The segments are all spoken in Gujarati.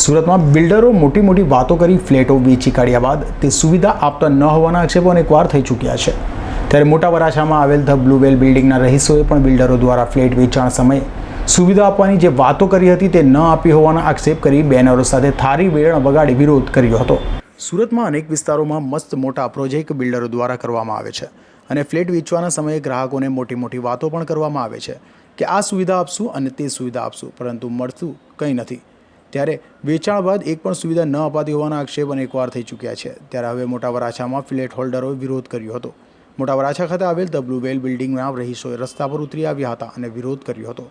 સુરતમાં બિલ્ડરો મોટી મોટી વાતો કરી ફ્લેટો વેચી કાઢ્યા બાદ તે સુવિધા આપતા ન હોવાના આક્ષેપો અનેકવાર થઈ ચૂક્યા છે. ત્યારે મોટા વરાછામાં આવેલ ધ બ્લુવેલ બિલ્ડિંગના રહીશોએ પણ બિલ્ડરો દ્વારા ફ્લેટ વેચાણ સમયે સુવિધા આપવાની જે વાતો કરી હતી તે ન આપી હોવાના આક્ષેપ કરી બેનરો સાથે થારી વેરણ વગાડી વિરોધ કર્યો હતો. સુરતમાં અનેક વિસ્તારોમાં મસ્ત મોટા પ્રોજેક્ટ બિલ્ડરો દ્વારા કરવામાં આવે છે અને ફ્લેટ વેચવાના સમયે ગ્રાહકોને મોટી મોટી વાતો પણ કરવામાં આવે છે કે આ સુવિધા આપશું અને તે સુવિધા આપશું, પરંતુ મળતું કંઈ નથી. ત્યારે વેચાણ બાદ એક પણ સુવિધા ન અપાતી હોવાના આક્ષેપ અનેકવાર થઈ ચૂક્યા છે. ત્યારે હવે મોટા વરાછામાં ફ્લેટ હોલ્ડરોએ વિરોધ કર્યો હતો. મોટા વરાછા ખાતે આવેલ ધ બ્લુવેલ બિલ્ડિંગના રહીશોએ રસ્તા પર ઉતરી આવ્યા હતા અને વિરોધ કર્યો હતો.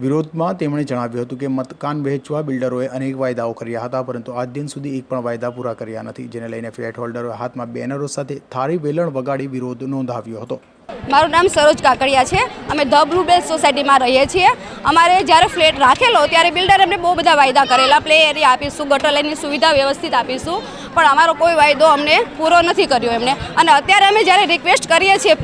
વિરોધમાં તેમણે જણાવ્યું હતું કે મકાન વહેંચવા બિલ્ડરોએ અનેક વાયદાઓ કર્યા હતા, પરંતુ આજ દિન સુધી એક પણ વાયદા પૂરા કર્યા નથી, જેને લઈને ફ્લેટ હોલ્ડરોએ હાથમાં બેનરો સાથે થાળી વેલણ વગાડી વિરોધ નોંધાવ્યો હતો. મારું નામ સરોજ કાકડિયા છે. અમે ધ બ્લુ બેલ સોસાયટીમાં રહીએ છીએ. અમારે જ્યારે ફ્લેટ રાખેલો ત્યારે બિલ્ડર અમને બહુ બધા વાયદા કરેલા. પ્લે એરિયા આપીશું, ગટર લાઇનની સુવિધા વ્યવસ્થિત આપીશું. પણ અમારો કોઈ વાયદો અમને પૂરો નથી કર્યો એમને. અને અત્યારે અમે જ્યારે રિક્વેસ્ટ કરીએ છીએ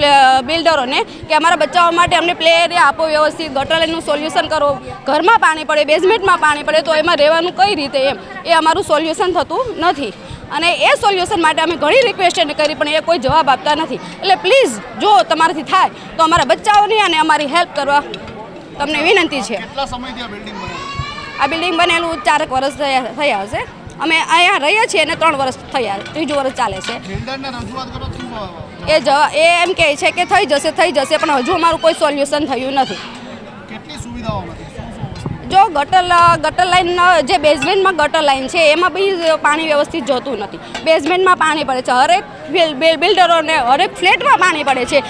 બિલ્ડરોને કે અમારા બચ્ચાઓ માટે અમને પ્લે એરિયા આપો વ્યવસ્થિત, ગટર લાઇનનું સોલ્યુશન કરો. ઘરમાં પાણી પડે બેઝમેન્ટમાં પાણી પડે, તો એમાં રહેવાનું કઈ રીતે એમ? એ અમારું સોલ્યુશન થતું નથી. અને એ સોલ્યુશન માટે અમે ઘણી રિક્વેસ્ટ કરી પણ એ કોઈ જવાબ આપતા નથી. એટલે પ્લીઝ જો તમારાથી થાય તો અમારા બચ્ચાઓની અને અમારી હેલ્પ કરવા તમને વિનંતી છે. આ બિલ્ડિંગ બનેલું? ચારક વર્ષ થયા હશે. અમે અહીંયા રહીએ છીએ અને ત્રણ વર્ષ થયા ત્રીજું વર્ષ ચાલે છે. એ જવા એ એમ કહે છે કે થઈ જશે થઈ જશે પણ હજુ અમારું કોઈ સોલ્યુશન થયું નથી. કેટલી સુવિધાઓ જો ગટર ગટર લાઇન જે બેઝમેન્ટમાં ગટર લાઈન છે, એમાં બી પાણી વ્યવસ્થિત જતું નથી. બેઝમેન્ટમાં પાણી પડે છે. હરેક બિલ- બિલ- બિલ્ડરોને હરેક ફ્લેટમાં પાણી પડે છે.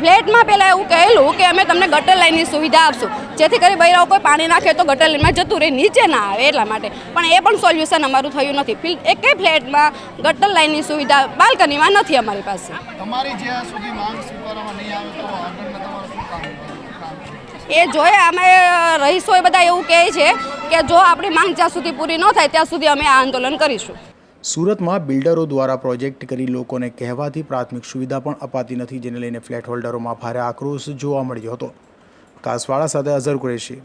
ફ્લેટમાં પહેલાં એવું કહેલું કે અમે તમને ગટર લાઇનની સુવિધા આપશું. જેથી કરી બૈરાઓ કોઈ પાણી નાખે તો ગટર લાઈનમાં જતું રહે, નીચે ના આવે એટલા માટે. પણ એ પણ સોલ્યુશન અમારું થયું નથી. એકે ફ્લેટમાં ગટર લાઈનની સુવિધા બાલ્કનીમાં નથી અમારી પાસે. તમારી જ્યાં સુધી માંગ સ્વીકારવામાં નહીં આવે તો એ જોઈએ અમે રહીશો એ બધા એવું કહે છે કે જો આપણી માંગ જ્યાં સુધી પૂરી ન થાય, ત્યાં સુધી અમે આ આંદોલન કરીશું. સુરતમાં બિલ્ડરો દ્વારા પ્રોજેક્ટ કરી લોકોને કહેવાથી પ્રાથમિક સુવિધા પણ અપાતી નથી, જેને લઈને ફ્લેટ હોલ્ડરોમાં ભારે આક્રોશ જોવા મળ્યો હતો. કાસવાળા સાથે અઝર કુરેશી